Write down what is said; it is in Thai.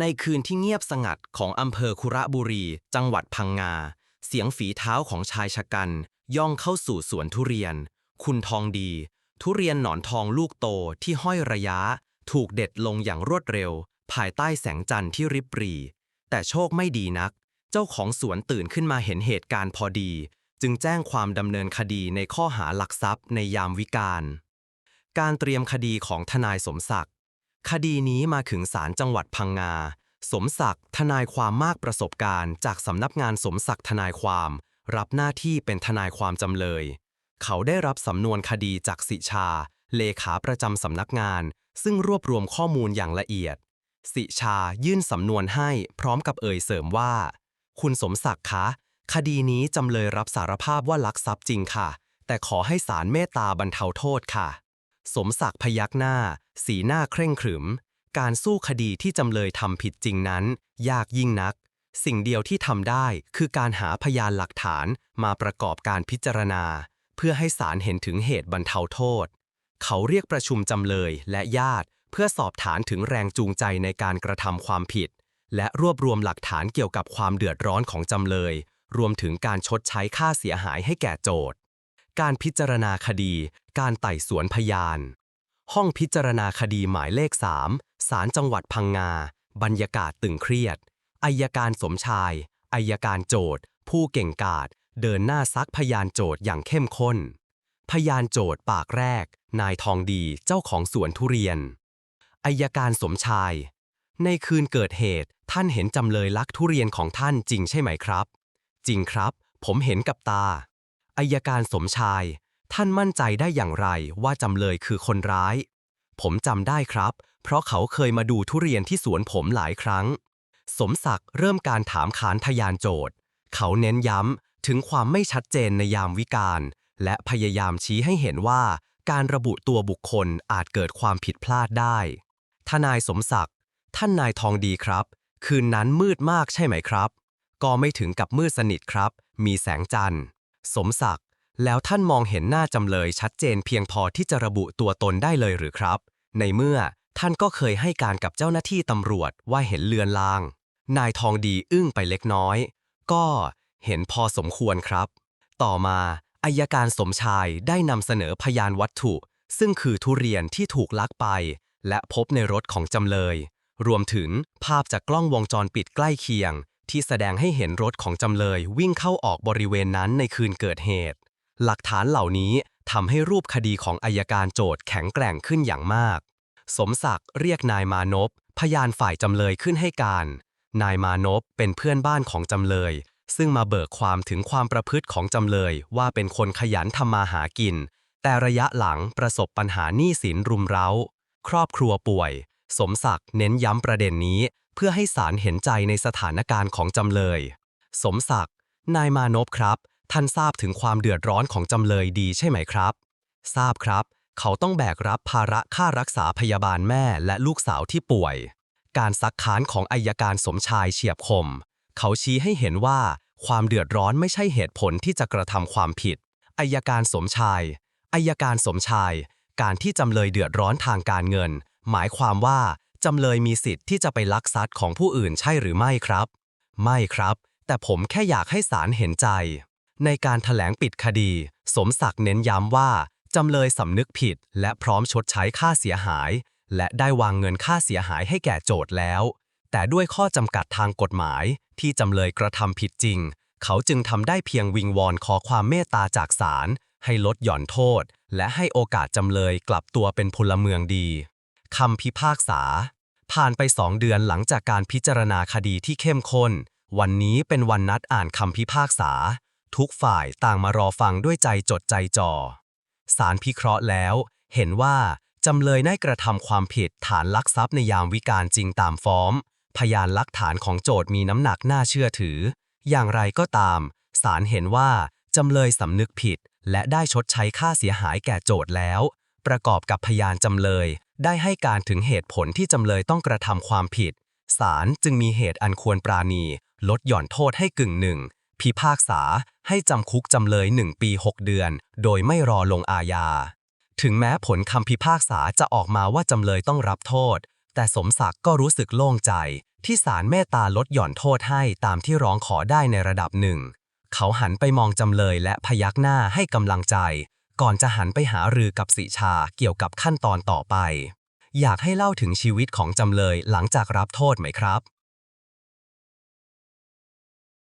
ในคืนที่เงียบสงัดของอำเภอคุระบุรี จังหวัดพังงา เสียงฝีเท้าของชายชะกัน ย่องเข้าสู่สวนทุเรียน คุณทองดี ทุเรียนหนอนทองลูกโตที่ห้อยระยะ ถูกเด็ดลงอย่างรวดเร็ว ภายใต้แสงจันทร์ที่ริบหรี แต่โชคไม่ดีนัก เจ้าของสวนตื่นขึ้นมาเห็นเหตุการณ์พอดี จึงแจ้งความดำเนินคดีในข้อหาหลักทรัพย์ในยามวิกาลการเตรียมคดีของทนายสมศักดิ์ คดีนี้มาถึงศาลจังหวัดพังงา สมศักดิ์ทนายความมากประสบการณ์ จากสำนักงานสมศักดิ์ทนายความ รับหน้าที่เป็นทนายความจำเลย เขาได้รับสำนวนคดีจากสิชา เลขาประจำสำนักงาน ซึ่งรวบรวมข้อมูลอย่างละเอียด สิชายื่นสำนวนให้พร้อมกับเอ่ยเสริมว่า คุณสมศักดิ์คะ คดีนี้จำเลยรับสารภาพว่าลักทรัพย์จริงค่ะ แต่ขอให้ศาลเมตตาบรรเทาโทษค่ะ สมศักดิ์พยักหน้า สีหน้าเคร่งขรึม การสู้คดีที่จำเลยทำผิดจริงนั้น ยากยิ่งนัก สิ่งเดียวที่ทำได้คือการหาพยานหลักฐานมาประกอบการพิจารณา เพื่อให้ศาลเห็นถึงเหตุบรรเทาโทษ เขาเรียกประชุมจำเลยและญาติเพื่อสอบฐานถึงแรงจูงใจในการกระทำความผิด และรวบรวมหลักฐานเกี่ยวกับความเดือดร้อนของจำเลย รวมถึงการชดใช้ค่าเสียหายให้แก่โจทก์การพิจารณาคดี การไต่สวนพยาน ห้องพิจารณาคดีหมายเลข 3 ศาลจังหวัดพังงา บรรยากาศตึงเครียดอายการสมชายอายการโจทย์ ผู้เก่งกาจเดินหน้าซักพยานโจทย์อย่างเข้มข้น พยานโจทย์ปากแรก นายทองดีเจ้าของสวนทุเรียนอายการสมชาย ในคืนเกิดเหตุท่านเห็นจำเลยลักทุเรียนของท่านจริงใช่ไหมครับ จริงครับ ผมเห็นกับตาอายการสมชาย ท่านมั่นใจได้อย่างไรว่าจำเลยคือคนร้าย ผมจำได้ครับ เพราะเขาเคยมาดูทุเรียนที่สวนผมหลายครั้ง สมศักดิ์เริ่มการถามขานพยานโจทย์ เขาเน้นย้ำถึงความไม่ชัดเจนในยามวิกาลและพยายามชี้ให้เห็นว่า การระบุตัวบุคคลอาจเกิดความผิดพลาดได้ ทนายสมศักดิ์ ท่านนายทองดีครับ คืนนั้นมืดมากใช่ไหมครับ ก็ไม่ถึงกับมืดสนิทครับ มีแสงจันทร์ สมศักดิ์ แล้วท่านมองเห็นหน้าจำเลยชัดเจนเพียงพอที่จะระบุตัวตนได้เลยหรือครับ ในเมื่อท่านก็เคยให้การกับเจ้าหน้าที่ตำรวจว่าเห็นเลือนลาง นายทองดีอึ้งไปเล็กน้อย ก็เห็นพอสมควรครับ ต่อมาอายการสมชายได้นำเสนอพยานวัตถุ ซึ่งคือทุเรียนที่ถูกลักไป และพบในรถของจำเลย รวมถึงภาพจากกล้องวงจรปิดใกล้เคียง ที่แสดงให้เห็นรถของจำเลยวิ่งเข้าออกบริเวณนั้นในคืนเกิดเหตุ หลักฐานเหล่านี้ทำให้รูปคดีของอายการโจทย์แข็งแกร่งขึ้นอย่างมาก สมศักดิ์เรียกนายมานพ พยานฝ่ายจำเลยขึ้นให้การ นายมานพเป็นเพื่อนบ้านของจำเลย ซึ่งมาเบิกความถึงความประพฤติของจำเลยว่าเป็นคนขยันทำมาหากิน แต่ระยะหลังประสบปัญหาหนี้สินรุมเร้า ครอบครัวป่วย สมศักดิ์เน้นย้ำประเด็นนี้ เพื่อให้ศาลเห็นใจในสถานการณ์ของจำเลย สมศักดิ์นายมานพครับ ท่านทราบถึงความเดือดร้อนของจำเลยดีใช่ไหมครับ ทราบครับ เขาต้องแบกรับภาระค่ารักษาพยาบาลแม่และลูกสาวที่ป่วย การซักค้านของอายการสมชายเฉียบคม เขาชี้ให้เห็นว่าความเดือดร้อนไม่ใช่เหตุผลที่จะกระทำความผิดอายการสมชายอายการสมชาย การที่จำเลยเดือดร้อนทางการเงิน หมายความว่าจำเลยมีสิทธิ์ที่จะไปลักทรัพย์ของผู้อื่นใช่หรือไม่ครับ ไม่ครับ แต่ผมแค่อยากให้ศาลเห็นใจ ในการถแถลงปิดคดี สมศักดิ์เน้นย้ำว่า จำเลยสำนึกผิด และพร้อมชดใช้ค่าเสียหาย และได้วางเงินค่าเสียหายให้แก่โจทย์แล้ว แต่ด้วยข้อจำกัดทางกฎหมาย ที่จำเลยกระทำผิดจริง เขาจึงทำได้เพียงวิงวอนขอความเมตตาจากศาลให้ลดหย่อนโทษ และให้โอกาสจำเลยกลับตัวเป็นพลเมืองดีคำพิพากษา ผ่านไปสองเดือนหลังจากการพิจารณาคดีที่เข้มข้น วันนี้เป็นวันนัดอ่านคำพิพากษา ทุกฝ่ายต่างมารอฟังด้วยใจจดใจจ่อศาลพิเคราะห์แล้ว เห็นว่าจำเลยได้กระทำความผิดฐานลักทรัพย์ในยามวิกาลจริงตามฟ้อง พยานหลักฐานของโจทมีน้ำหนักน่าเชื่อถือ อย่างไรก็ตามศาลเห็นว่าจำเลยสำนึกผิด และได้ชดใช้ค่าเสียหายแก่โจทย์แล้ว ประกอบกับพยานจำเลย ได้ให้การถึงเหตุผลที่จำเลยต้องกระทำความผิดศาลจึงมีเหตุอันควรปราณี ลดหย่อนโทษให้กึ่งหนึ่ง พิพากษาให้จำคุกจำเลย 1 ปี 6 เดือน โดยไม่รอลงอาญา ถึงแม้ผลคำพิพากษาจะออกมาว่าจำเลยต้องรับโทษ แต่สมศักดิ์ก็รู้สึกโล่งใจ ที่ศาลเมตตาลดหย่อนโทษให้ตามที่ร้องขอได้ในระดับหนึ่ง เขาหันไปมองจำเลยและพยักหน้าให้กำลังใจ ก่อนจะหันไปหารือกับสิชาเกี่ยวกับขั้นตอนต่อไป อยากให้เล่าถึงชีวิตของจำเลยหลังจากรับโทษไหมครับ